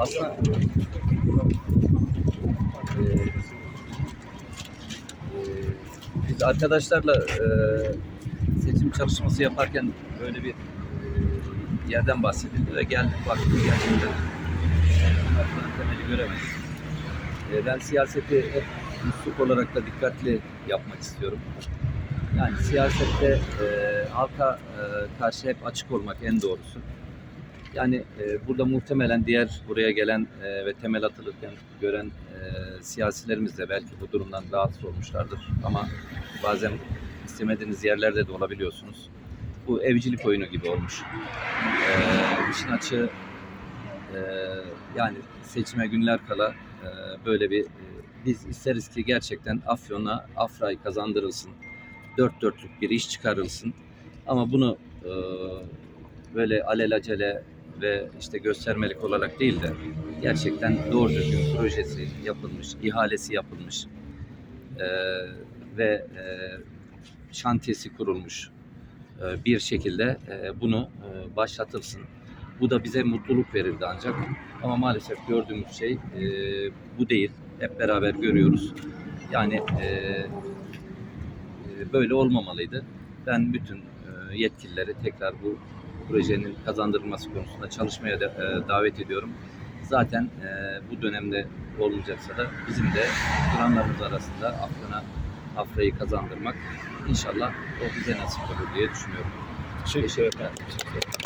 aslında e, e, biz arkadaşlarla e, seçim çalışması yaparken böyle bir e, yerden bahsedildi ve geldik baktık gerçekten Afyon'un temeli göremedik. E, ben siyaseti hep üslup olarak da dikkatli yapmak istiyorum. Yani siyasette e, halka e, karşı hep açık olmak en doğrusu. Yani e, burada muhtemelen diğer buraya gelen e, ve temel atılırken gören e, siyasilerimiz de belki bu durumdan rahatsız olmuşlardır. Ama bazen istemediğiniz yerlerde de olabiliyorsunuz. Bu evcilik oyunu gibi olmuş. E, işin açığı e, yani seçime günler kala e, böyle bir e, biz isteriz ki gerçekten Afyon'a Afra'yı kazandırılsın. Dört dörtlük bir iş çıkarılsın. Ama bunu e, böyle alelacele ve işte göstermelik olarak değil de gerçekten doğru düzgün projesi yapılmış, ihalesi yapılmış e, ve e, şantiyesi kurulmuş e, bir şekilde e, bunu e, başlatılsın. Bu da bize mutluluk verirdi ancak ama maalesef gördüğümüz şey e, bu değil. Hep beraber görüyoruz. Yani e, e, böyle olmamalıydı. Ben bütün e, yetkilileri tekrar bu projenin kazandırılması konusunda çalışmaya da, e, davet ediyorum. Zaten e, bu dönemde olmayacaksa da bizim de planlarımız arasında Afyon'a Afra'yı kazandırmak inşallah o bize nasip olur diye düşünüyorum. Teşekkür Teşekkür ederim.